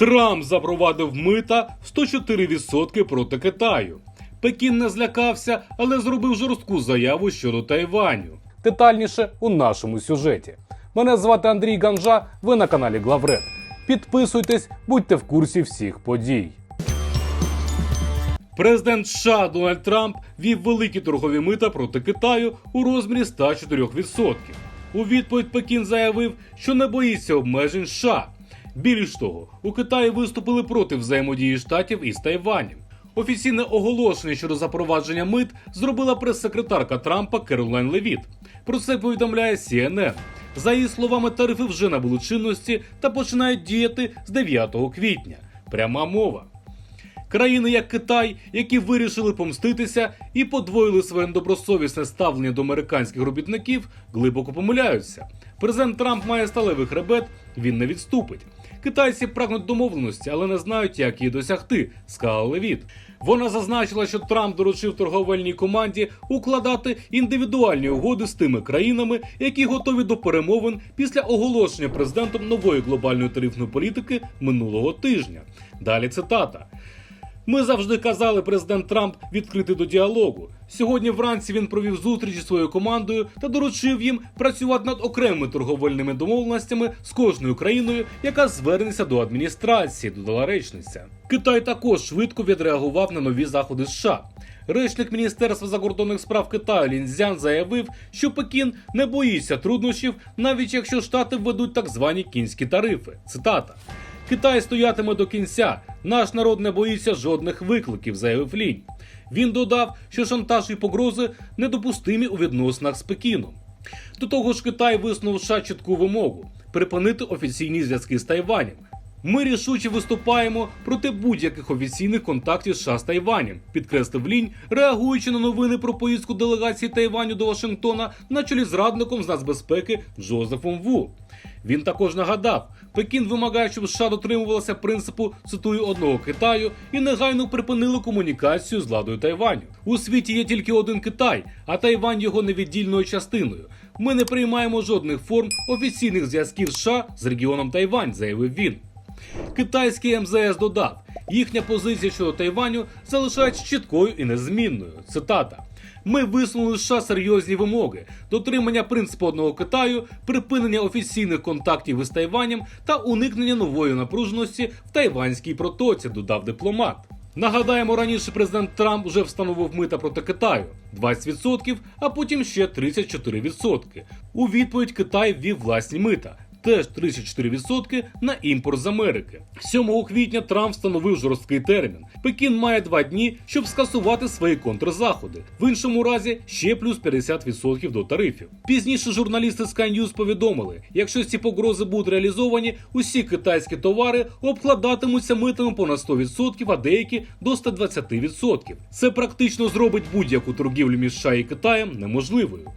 Трамп запровадив мита 104% проти Китаю. Пекін не злякався, але зробив жорстку заяву щодо Тайваню. Детальніше у нашому сюжеті. Мене звати Андрій Ганжа. Ви на каналі Главред. Підписуйтесь, будьте в курсі всіх подій. Президент США Дональд Трамп вів великі торгові мита проти Китаю у розмірі 104%. У відповідь Пекін заявив, що не боїться обмежень США. Більш того, у Китаї виступили проти взаємодії штатів із Тайванем. Офіційне оголошення щодо запровадження мит зробила прес-секретарка Трампа Керолайн Левіт. Про це повідомляє CNN. За її словами, тарифи вже набули чинності та починають діяти з 9 квітня. Пряма мова. Країни, як Китай, які вирішили помститися і подвоїли своє недобросовісне ставлення до американських робітників, глибоко помиляються. Президент Трамп має сталевий хребет, він не відступить. Китайці прагнуть домовленості, але не знають, як її досягти, сказала Левіт. Вона зазначила, що Трамп доручив торговельній команді укладати індивідуальні угоди з тими країнами, які готові до перемовин після оголошення президентом нової глобальної тарифної політики минулого тижня. Далі цитата. Ми завжди казали, президент Трамп відкритий до діалогу. Сьогодні вранці він провів зустріч зі своєю командою та доручив їм працювати над окремими торговельними домовленостями з кожною країною, яка звернеться до адміністрації, додала речниця. Китай також швидко відреагував на нові заходи США. Речник Міністерства закордонних справ Китаю Лінзян заявив, що Пекін не боїться труднощів, навіть якщо штати введуть так звані кінські тарифи. Цитата. Китай стоятиме до кінця. Наш народ не боїться жодних викликів, заявив Лінь. Він додав, що шантаж і погрози недопустимі у відносинах з Пекіном. До того ж, Китай висунув США чітку вимогу припинити офіційні зв'язки з Тайванем. Ми рішуче виступаємо проти будь-яких офіційних контактів США з Тайванем, підкреслив Лінь, реагуючи на новини про поїздку делегації Тайваню до Вашингтона на чолі з радником з нацбезпеки Джозефом Ву. Він також нагадав, Пекін вимагає, щоб США дотримувалося принципу цитую одного Китаю і негайно припинили комунікацію з владою Тайваню. У світі є тільки один Китай, а Тайвань його невіддільною частиною. Ми не приймаємо жодних форм офіційних зв'язків США з регіоном Тайвань, заявив він. Китайський МЗС додав, їхня позиція щодо Тайваню залишається чіткою і незмінною. Цитата. Ми висунули США серйозні вимоги: дотримання принципу одного Китаю, припинення офіційних контактів із Тайванем та уникнення нової напруженості в тайванській протоці, додав дипломат. Нагадаємо, раніше президент Трамп вже встановив мита проти Китаю 20%, а потім ще 34%. У відповідь Китай ввів власні мита. Теж 34% на імпорт з Америки. 7 квітня Трамп встановив жорсткий термін. Пекін має два дні, щоб скасувати свої контрзаходи. В іншому разі ще плюс 50% до тарифів. Пізніше журналісти Sky News повідомили, якщо ці погрози будуть реалізовані, усі китайські товари обкладатимуться митами понад 100%, а деякі до 120%. Це практично зробить будь-яку торгівлю між США і Китаєм неможливою.